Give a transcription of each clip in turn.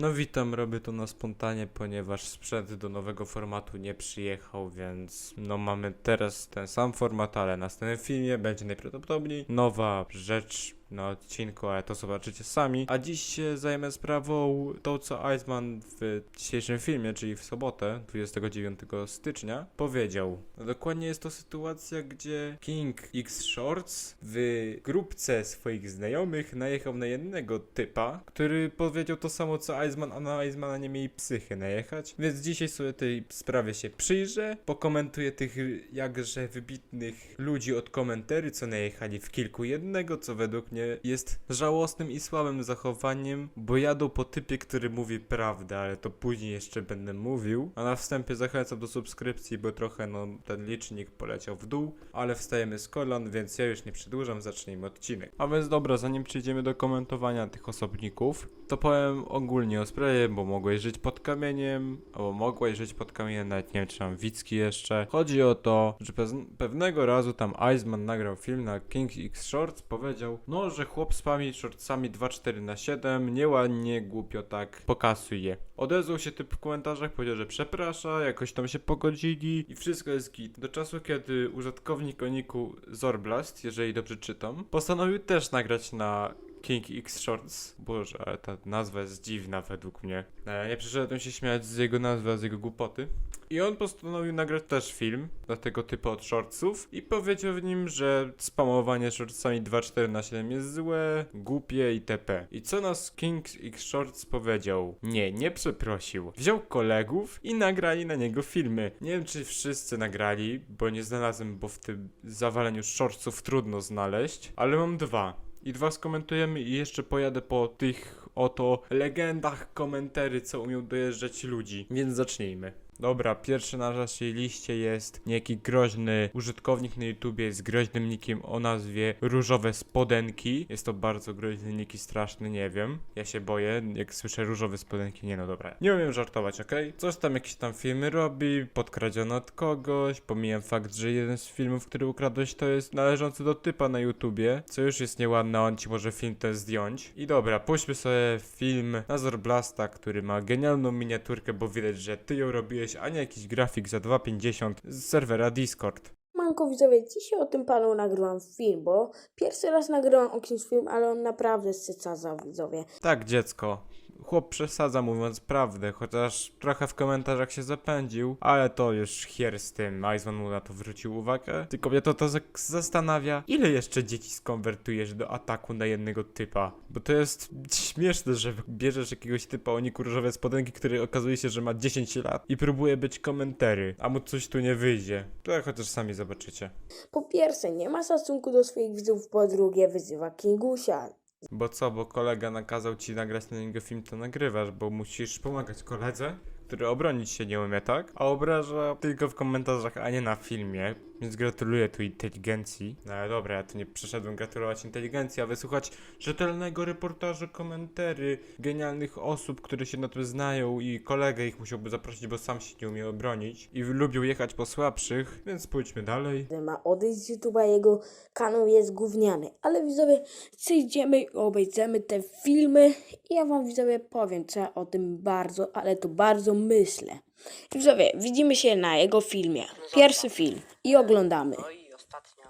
No witam, robię to na spontanie, ponieważ sprzęt do nowego formatu nie przyjechał, więc no mamy teraz ten sam format, ale na następnym filmie będzie najprawdopodobniej nowa rzecz na odcinku, ale to zobaczycie sami. A dziś się zajmę sprawą to, co Iceman w dzisiejszym filmie, czyli w sobotę, 29 stycznia, powiedział. No dokładnie jest to sytuacja, gdzie King X Shorts w grupce swoich znajomych najechał na jednego typa, który powiedział to samo co Iceman, a na Icemana nie mieli psychy najechać. Więc dzisiaj sobie tej sprawie się przyjrzę, pokomentuję tych jakże wybitnych ludzi od komentarzy, co najechali w kilku jednego, co według mnie jest żałosnym i słabym zachowaniem, bo jadą po typie, który mówi prawdę, ale to później jeszcze będę mówił. A na wstępie zachęcam do subskrypcji, bo trochę no ten licznik poleciał w dół, ale wstajemy z kolan, więc ja już nie przedłużam, zacznijmy odcinek. A więc dobra, zanim przejdziemy do komentowania tych osobników, to powiem ogólnie o sprawie, bo mogłeś żyć pod kamieniem, albo mogłeś żyć pod kamieniem, nawet nie wiem czy mam Wicki jeszcze. Chodzi o to, że pewnego razu tam Iceman nagrał film na King X Shorts, powiedział, no, że chłop spami shortsami 2.4 na 7 nieładnie, głupio tak, pokasuj je. Odezwał się typ w komentarzach, powiedział, że przeprasza, jakoś tam się pogodzili i wszystko jest git. Do czasu, kiedy użytkownik o niku Zorblast, jeżeli dobrze czytam, postanowił też nagrać na King X Shorts. Boże, ale ta nazwa jest dziwna według mnie. Nie przyszedłem się śmiać z jego nazwy, z jego głupoty. I on postanowił nagrać też film dla tego typu od shortsów i powiedział w nim, że spamowanie shortsami 2.4 na 7 jest złe, głupie itp. I co nas King X Shorts powiedział? Nie, nie przeprosił. Wziął kolegów i nagrali na niego filmy. Nie wiem, czy wszyscy nagrali, bo nie znalazłem, bo w tym zawaleniu shortsów trudno znaleźć, ale mam dwa. I dwa skomentujemy i jeszcze pojadę po tych oto legendach komentarzy, co umiał dojeżdżać ludzi. Więc zacznijmy. Dobra, pierwszy na naszej liście jest niejaki groźny użytkownik na YouTubie z groźnym nickiem o nazwie Różowe Spodenki. Jest to bardzo groźny nick i straszny, nie wiem. Ja się boję, jak słyszę Różowe Spodenki, nie no dobra. Nie umiem żartować, okej? Coś tam jakieś tam filmy robi, podkradziono od kogoś, pomijam fakt, że jeden z filmów, który ukradłeś to jest należący do typa na YouTubie, co już jest nieładne, on ci może film ten zdjąć. I dobra, puśćmy sobie film Nazor Blasta, który ma genialną miniaturkę, bo widać, że ty ją robiłeś, a nie jakiś grafik za 2,50 z serwera Discord. Manko widzowie, dzisiaj o tym panu nagrywam film, bo pierwszy raz nagrywam o kimś film, ale on naprawdę syca za widzowie. Tak, dziecko. Chłop przesadza mówiąc prawdę, chociaż trochę w komentarzach się zapędził, ale to już hier z tym. Iceman mu na to zwrócił uwagę. Tylko mnie to, to zastanawia, ile jeszcze dzieci skonwertujesz do ataku na jednego typa? Bo to jest śmieszne, że bierzesz jakiegoś typa o niku różowe spodenki, który okazuje się, że ma 10 lat i próbuje być komentary, a mu coś tu nie wyjdzie. To chociaż sami zobaczycie. Po pierwsze, nie ma szacunku do swoich widzów, po drugie, wyzywa Kingusia. Bo co, bo kolega nakazał ci nagrać na niego film, to nagrywasz, bo musisz pomagać koledze, który obronić się nie umie, tak? A obraża tylko w komentarzach, a nie na filmie. Więc gratuluję tu inteligencji. No ale dobra, ja tu nie przyszedłem gratulować inteligencji, a wysłuchać rzetelnego reportażu, komentarzy genialnych osób, które się na tym znają i kolegę ich musiałby zaprosić, bo sam się nie umie obronić i lubił jechać po słabszych, więc pójdźmy dalej. Ma odejść z YouTube'a, jego kanał jest gówniany. Ale widzowie, przyjdziemy i obejdziemy te filmy i ja wam widzowie powiem, co ja o tym bardzo, ale to bardzo myślę. Widzowie, widzimy się na jego filmie. Pierwszy film i oglądamy. No i ostatnio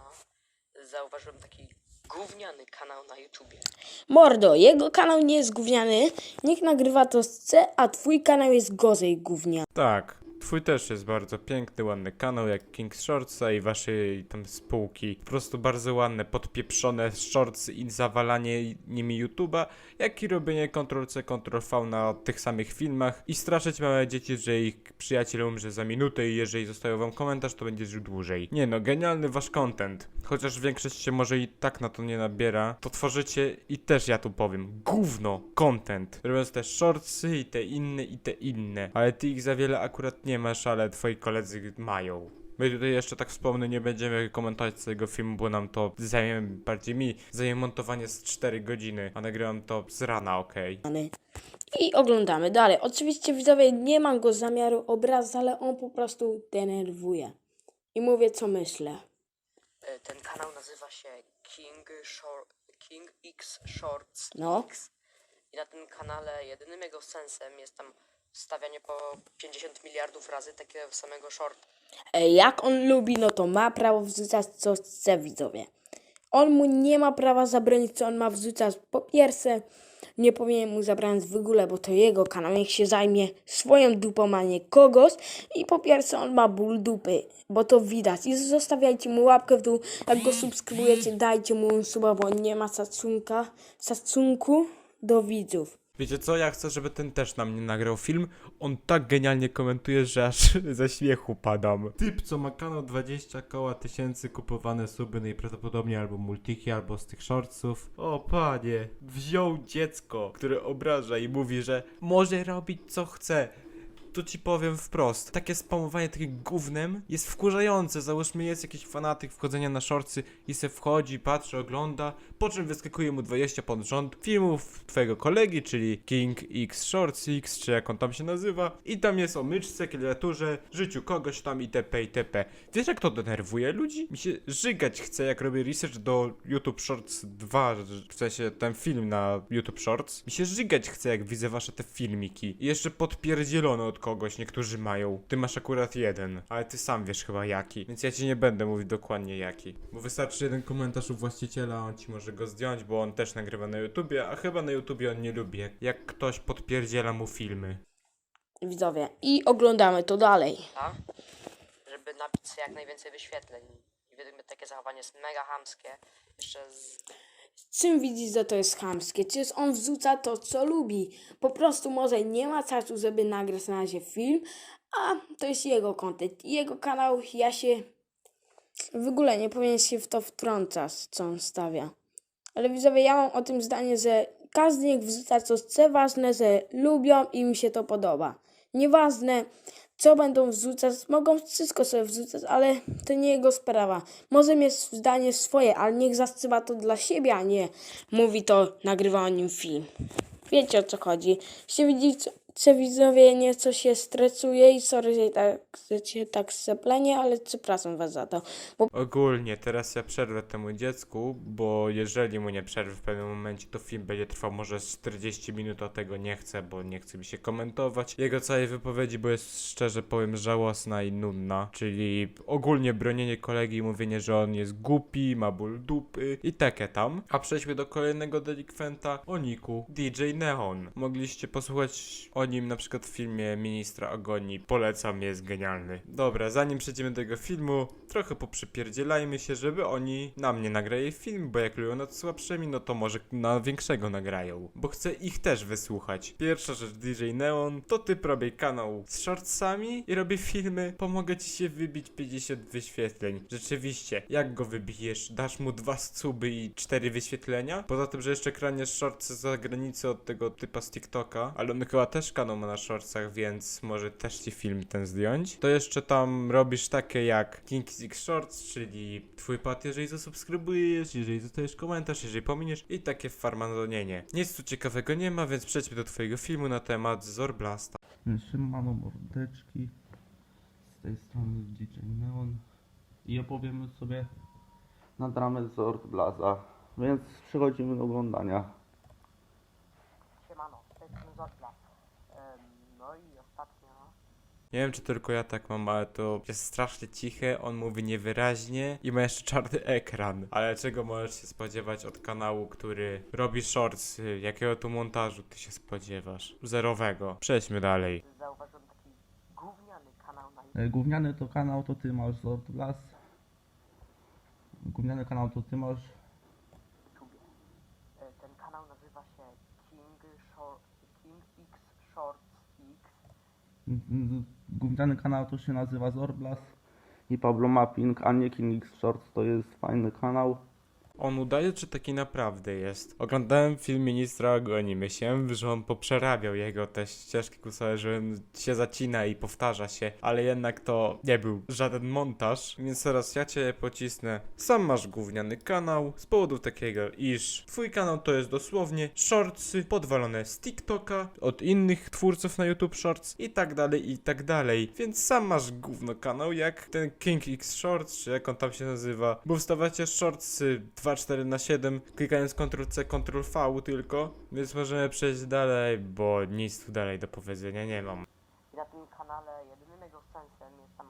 zauważyłem taki gówniany kanał na YouTubie. Mordo, jego kanał nie jest gówniany, niech nagrywa to z C, a twój kanał jest gorzej gówniany. Tak, twój też jest bardzo piękny, ładny kanał jak King's Shortsa i waszej tam spółki. Po prostu bardzo ładne, podpieprzone shortsy i zawalanie nimi YouTube'a, jak i robienie Ctrl-C, Ctrl-V na tych samych filmach i straszyć małe dzieci, że ich przyjaciel umrze za minutę i jeżeli zostawią wam komentarz, to będzie żył dłużej. Nie no, genialny wasz content. Chociaż większość się może i tak na to nie nabiera, to tworzycie i też ja tu powiem, gówno, content. Robiąc te shortsy i te inne i te inne. Ale ty ich za wiele akurat nie masz, ale twoi koledzy mają. My tutaj jeszcze tak wspomnę, nie będziemy komentować całego filmu, bo nam to zajmie, bardziej mi, zajmie montowanie z 4 godziny, a nagrywam to z rana, okej. I oglądamy dalej. Oczywiście widzowie, nie mam go zamiaru obrazić, ale on po prostu denerwuje. I mówię, co myślę. E, Ten kanał nazywa się King, Shor- King X Shorts No. X. I na tym kanale jedynym jego sensem jest tam wstawianie po 50 miliardów razy takiego samego short. E, Jak on lubi, no to ma prawo wrzucać co chce widzowie. On mu nie ma prawa zabronić, co on ma wrzucać. Po pierwsze, nie powinien mu zabrać w ogóle, bo to jego kanał. Niech się zajmie swoją dupą, a nie kogoś. I po pierwsze, on ma ból dupy, bo to widać. I zostawiajcie mu łapkę w dół. Jak go subskrybujecie, dajcie mu suba, bo on nie ma szacunka, szacunku do widzów. Wiecie co, ja chcę, żeby ten też na mnie nagrał film. On tak genialnie komentuje, że aż ze śmiechu padam. Typ, co ma kanał 20 koła tysięcy kupowane suby najprawdopodobniej albo multiki, albo z tych shortsów. O panie, wziął dziecko, które obraża i mówi, że może robić co chce. Tu ci powiem wprost, takie spamowanie takim gównem jest wkurzające. Załóżmy, jest jakiś fanatyk wchodzenia na shortsy i se wchodzi, patrzy, ogląda, po czym wyskakuje mu 20 pod rząd filmów twojego kolegi, czyli King X Shorts X, czy jak on tam się nazywa. I tam jest o myczce, klawiaturze, życiu kogoś tam itp. itp. Wiesz jak to denerwuje ludzi? Mi się żygać chce, jak robię research do YouTube Shorts 2, w sensie ten film na YouTube Shorts. Mi się żygać chce, jak widzę wasze te filmiki. I jeszcze podpierdzielone od kogoś, niektórzy mają. Ty masz akurat jeden, ale ty sam wiesz chyba jaki. Więc ja ci nie będę mówić dokładnie jaki. Bo wystarczy jeden komentarz u właściciela, on ci może go zdjąć, bo on też nagrywa na YouTubie, a chyba na YouTubie on nie lubi, jak, jak ktoś podpierdziela mu filmy. Widzowie. I oglądamy to dalej. tak? Żeby nabić sobie jak najwięcej wyświetleń. I według mnie takie zachowanie jest mega hamskie. Jeszcze z... Czym widzisz, że to jest chamskie? Czy on wrzuca to, co lubi? Po prostu może nie ma czasu, żeby nagrać na razie film, a to jest jego content. I Jego kanał, ja się w ogóle nie powinien się w to wtrącać, co on stawia. Ale widzowie, ja mam o tym zdanie, że każdy niech wrzuca co chce, ważne, że lubią i im się to podoba. Nieważne, co będą wrzucać, mogą wszystko sobie wrzucać, ale to nie jego sprawa. Może mieć zdanie swoje, ale niech zasyła to dla siebie, a nie mówi to, nagrywa o nim film. Wiecie o co chodzi. Się widzicie, widzowie nieco się stresuje i sorry, że tak, że tak seplenie, ale przepraszam was za to. Bo Ogólnie teraz ja przerwę temu dziecku, bo jeżeli mu nie przerwę w pewnym momencie, to film będzie trwał może z 40 minut, a tego nie chcę, bo nie chce mi się komentować jego całej wypowiedzi, bo jest szczerze powiem żałosna i nudna, czyli ogólnie bronienie kolegi i mówienie, że on jest głupi, ma ból dupy i takie tam. A przejdźmy do kolejnego delikwenta, o Niku, DJ Neon. Mogliście posłuchać o nim na przykład w filmie Ministra Agonii, polecam, jest genialny. Dobra, zanim przejdziemy do tego filmu, trochę poprzypierdzielajmy się, żeby oni na mnie nagrali film, bo jak lubią nad słabszymi, no to może na większego nagrają, bo chcę ich też wysłuchać. Pierwsza rzecz DJ Neon, to ty robię kanał z shortsami i robię filmy, pomogę ci się wybić 50 wyświetleń. Rzeczywiście, jak go wybijesz? Dasz mu dwa suby i cztery wyświetlenia? Poza tym, że jeszcze kraniesz shortsy za granicę od tego typa z TikToka, ale on chyba też ma na shortsach, więc może też ci film ten zdjąć. To jeszcze tam robisz takie jak King Six Shorts, czyli twój pat, jeżeli zasubskrybujesz, jeżeli zostajesz komentarz, jeżeli pominiesz i takie farmazonienie. Nic tu ciekawego nie ma, więc przejdźmy do twojego filmu na temat Zorblasta. Siemano mordeczki, z tej strony DJ Neon i opowiemy sobie na dramę z Ork Blaza, więc przechodzimy do oglądania. Siemano, to jest. No i ostatnio... Nie wiem, czy tylko ja tak mam, ale to jest strasznie ciche, on mówi niewyraźnie i ma jeszcze czarny ekran. Ale czego możesz się spodziewać od kanału, który robi shorts? Jakiego tu montażu ty się spodziewasz? Zerowego. Przejdźmy dalej. Zauważyłem taki gówniany kanał na E, Gówniany to kanał to ty masz z Ork Blaz. Gówniany kanał to ty masz. E, Ten kanał nazywa się King, Short, King X Shorts X. Mm, mm, Gówniany kanał to się nazywa Zorblas i Pablo Mapping, a nie King X Shorts to jest fajny kanał. On udaje, czy taki naprawdę jest? Oglądałem film ministra Agonii, myślałem, że on poprzerabiał jego te ścieżki głosowe, że się zacina i powtarza się, ale jednak to nie był żaden montaż, więc teraz ja cię pocisnę. Sam masz gówniany kanał, z powodu takiego, iż twój kanał to jest dosłownie shortsy podwalone z TikToka, od innych twórców na YouTube Shorts i tak dalej, i tak dalej, więc sam masz gówno kanał, jak ten King X Shorts, czy jak on tam się nazywa, bo wstawiacie shortsy dwa 2.4 na 7 klikając Ctrl-C, Ctrl-V tylko, więc możemy przejść dalej, bo nic tu dalej do powiedzenia nie mam. I na tym kanale jedynym jego sensem jest tam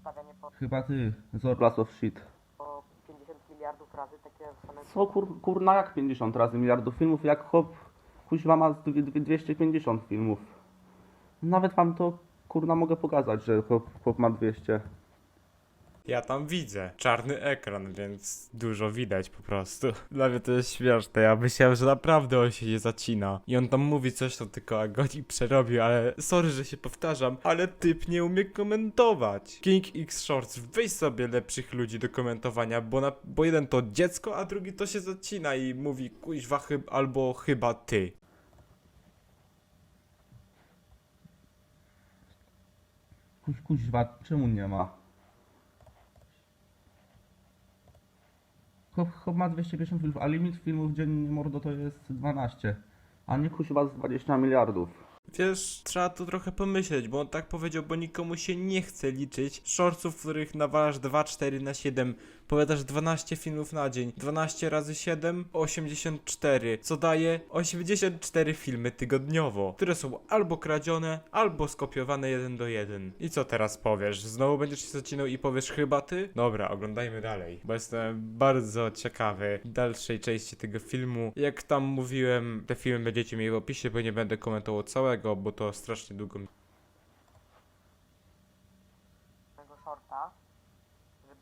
stawianie po, Chyba ty, Zorlas of Shit. po 50 miliardów razy takie same Co kur, kurna jak 50 razy miliardów filmów, jak chłop kuźwa ma z dwie- dwie- 250 filmów. Nawet wam to kurna mogę pokazać, że chłop, chłop ma 200. Ja tam widzę czarny ekran, więc dużo widać po prostu. Dla mnie to jest śmieszne, ja myślałem, że naprawdę on się nie zacina. I on tam mówi coś, to tylko Agoni przerobił, ale sorry, że się powtarzam, ale typ nie umie komentować. King X Shorts, weź sobie lepszych ludzi do komentowania, bo, na, bo jeden to dziecko, a drugi to się zacina i mówi kuźwa chyb, albo chyba ty. Kuź, kuźwa, czemu nie ma? Chłop ma 250 filmów, a limit filmów dziennie mordo to jest 12. A nie kuźwa z 20 miliardów. Wiesz, trzeba tu trochę pomyśleć, bo on tak powiedział, bo nikomu się nie chce liczyć shortsów, w których nawalasz 2, 4 na 7, powiadasz 12 filmów na dzień, 12 razy 7, 84, co daje 84 filmy tygodniowo, które są albo kradzione, albo skopiowane jeden do jeden. I co teraz powiesz? Znowu będziesz się zacinał i powiesz chyba ty? Dobra, oglądajmy dalej, bo jestem bardzo ciekawy dalszej części tego filmu. Jak tam mówiłem, te filmy będziecie mieli w opisie, bo nie będę komentował całego, bo to strasznie długo tego shorta,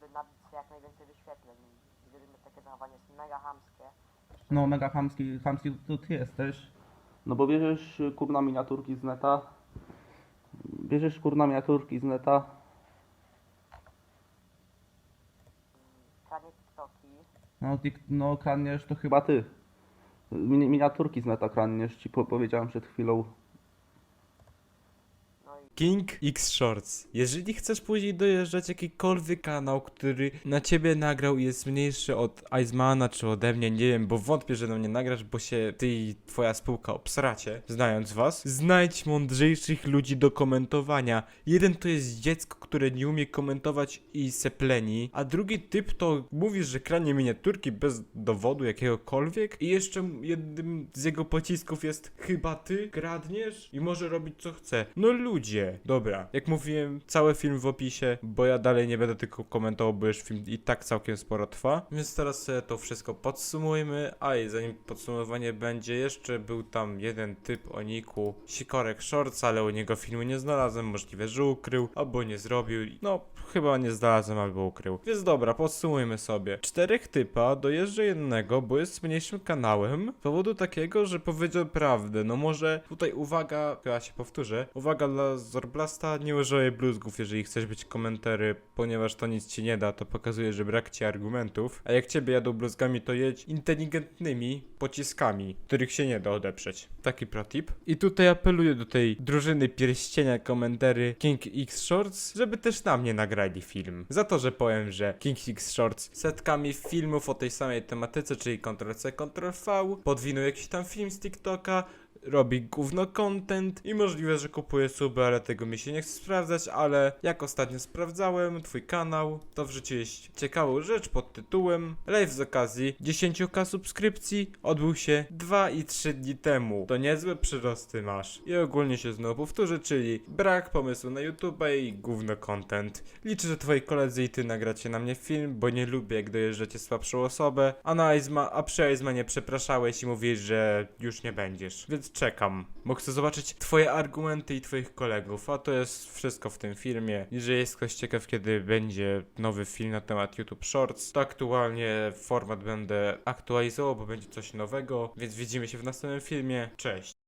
żeby nabić sobie jak najwięcej wyświetleń. Gdyby takie zachowanie jest mega hamskie. No mega chamski, chamski to ty jesteś. No bo bierzesz y, kurna miniaturki z neta. Bierzesz kurna miniaturki z neta. Kranie TikToki, No, tik, no kradniesz to chyba ty. Mini, miniaturki z neta kradniesz, ci po, powiedziałem przed chwilą. King X Shorts. Jeżeli chcesz później dojeżdżać jakikolwiek kanał, który na ciebie nagrał i jest mniejszy od Icemana czy ode mnie, nie wiem, bo wątpię, że na mnie nagrasz, bo się ty i twoja spółka obsracie, znając was, znajdź mądrzejszych ludzi do komentowania. Jeden to jest dziecko, które nie umie komentować i sepleni, a drugi typ to mówisz, że kranie miniaturki bez dowodu jakiegokolwiek i jeszcze jednym z jego pocisków jest chyba ty kradniesz i może robić co chce. No ludzie. Dobra, jak mówiłem, cały film w opisie, bo ja dalej nie będę tylko komentował, bo już film i tak całkiem sporo trwa. Więc teraz sobie to wszystko podsumujmy, a i zanim podsumowanie będzie, jeszcze był tam jeden typ o niku Sikorek Shorts, ale u niego filmu nie znalazłem, możliwe, że ukrył, albo nie zrobił. No, chyba nie znalazłem albo ukrył. Więc dobra, podsumujmy sobie. Czterech typa dojeżdża jednego, bo jest mniejszym kanałem, z powodu takiego, że powiedział prawdę. No może tutaj uwaga, ja się powtórzę, uwaga dla Zorblasta, nie używaj bluzgów, jeżeli chcesz być komentary, ponieważ to nic ci nie da, to pokazuje, że brak ci argumentów. A jak ciebie jadą bluzgami, to jedź inteligentnymi pociskami, których się nie da odeprzeć. Taki protip. I tutaj apeluję do tej drużyny pierścienia komentary King X Shorts, żeby też na mnie nagrali film. Za to, że powiem, że King X Shorts setkami filmów o tej samej tematyce, czyli Ctrl-C, Ctrl-V, podwinął jakiś tam film z TikToka, robi gówno content i możliwe, że kupuje suby, ale tego mi się nie chce sprawdzać, ale jak ostatnio sprawdzałem twój kanał, to wrzuciłeś ciekawą rzecz pod tytułem Live z okazji 10k subskrypcji odbył się 2 i 3 dni temu. To niezłe przyrosty masz. I ogólnie się znowu powtórzę, czyli brak pomysłu na YouTube i gówno content. Liczę, że twoi koledzy i ty nagracie na mnie film, bo nie lubię jak dojeżdżacie słabszą osobę, a na Aizma, a przy Aizmanie przepraszałeś i mówisz, że już nie będziesz. Więc czekam, bo chcę zobaczyć twoje argumenty i twoich kolegów, a to jest wszystko w tym filmie. Jeżeli jest ktoś ciekaw, kiedy będzie nowy film na temat YouTube Shorts, to aktualnie format będę aktualizował, bo będzie coś nowego, więc widzimy się w następnym filmie. Cześć!